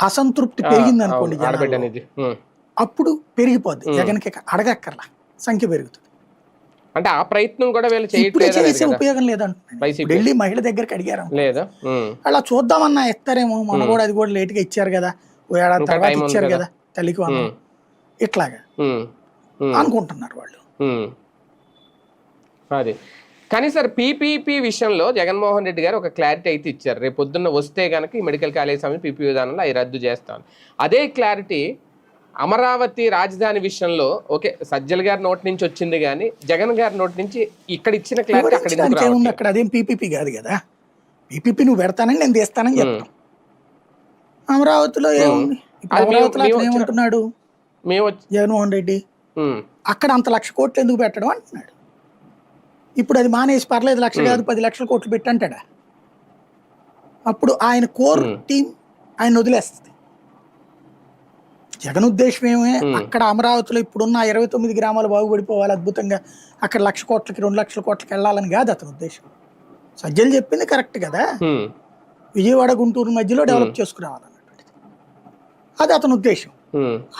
అసంతృప్తి పెరిగింది అనుకోండి. అప్పుడు పెరిగిపోద్ది. జగన్కి అడగక్కర్లా. సంఖ్య పెరుగుతుంది. అంటే ఆ ప్రయత్నం కూడా వీళ్ళు చేసే ఉపయోగం ఇప్పుడు వెళ్ళి మహిళ దగ్గరికి అడిగారు. లేదా. అలా చూద్దామన్నా ఇస్తారేమో మన కూడా అది కూడా లేట్గా ఇచ్చారు కదా. ఓ ఏడాది తర్వాత ఇచ్చారు కదా. తల్లికి వందనం. ఇట్లాగా. అనుకుంటున్నారు వాళ్ళు. అది. కానీ సార్ పీపీపీ విషయంలో జగన్మోహన్ రెడ్డి గారు ఒక క్లారిటీ అయితే ఇచ్చారు. రేపు పొద్దున్న వస్తే కనుక ఈ మెడికల్ కాలేజ్ సమయం పీపీ విధానంలో అవి రద్దు చేస్తాను అదే క్లారిటీ అమరావతి రాజధాని విషయంలో ఓకే సజ్జల గారి నోటి నుంచి వచ్చింది కానీ జగన్ గారి నోటి నుంచి ఇక్కడ ఇచ్చిన క్లారిటీ అక్కడ? అక్కడ? అదేం పీపీపీ కాదు కదా. పీపీపీ నువ్వు పెడతానని నేను తీస్తానని చెప్తాం. అమరావతిలో ఏముంది? అమరావతిలో ఏమంటున్నాడు? జగన్మోహన్ రెడ్డి. అక్కడ అంత లక్ష కోట్లు ఎందుకు పెట్టడం అంటున్నాడు. ఇప్పుడు అది మానేసి పర్లేదు లక్ష కాదు పది లక్షల కోట్లు పెట్టి అంటాడా? అప్పుడు ఆయన కోర్. టీం ఆయన వదిలేస్తుంది. జగన్ ఉద్దేశం ఏమే? అక్కడ అమరావతిలో ఇప్పుడున్న ఇరవై తొమ్మిది గ్రామాలు బాగుపడిపోవాలి అద్భుతంగా. అక్కడ లక్ష కోట్లకి రెండు లక్షల కోట్లకి వెళ్ళాలని కాదు అతని ఉద్దేశం. సజ్జలు చెప్పింది కరెక్ట్ కదా. విజయవాడ గుంటూరు మధ్యలో డెవలప్ చేసుకురావాలన్నటువంటిది. అది అతని ఉద్దేశం.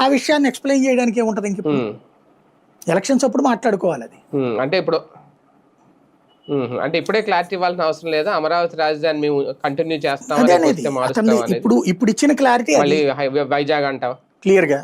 ఆ విషయాన్ని ఎక్స్ప్లెయిన్ చేయడానికి ఏముంటుంది ఇంక. ఎలక్షన్స్ అప్పుడు మాట్లాడుకోవాలి అది. అంటే ఇప్పుడు అంటే ఇప్పుడే క్లారిటీ ఇవ్వాల్సిన అవసరం లేదా? అమరావతి రాజధాని మేము కంటిన్యూ చేస్తాం ఇప్పుడు ఇప్పుడు ఇచ్చిన క్లారిటీ వైజాగ్ అంటావా? క్లియర్గా.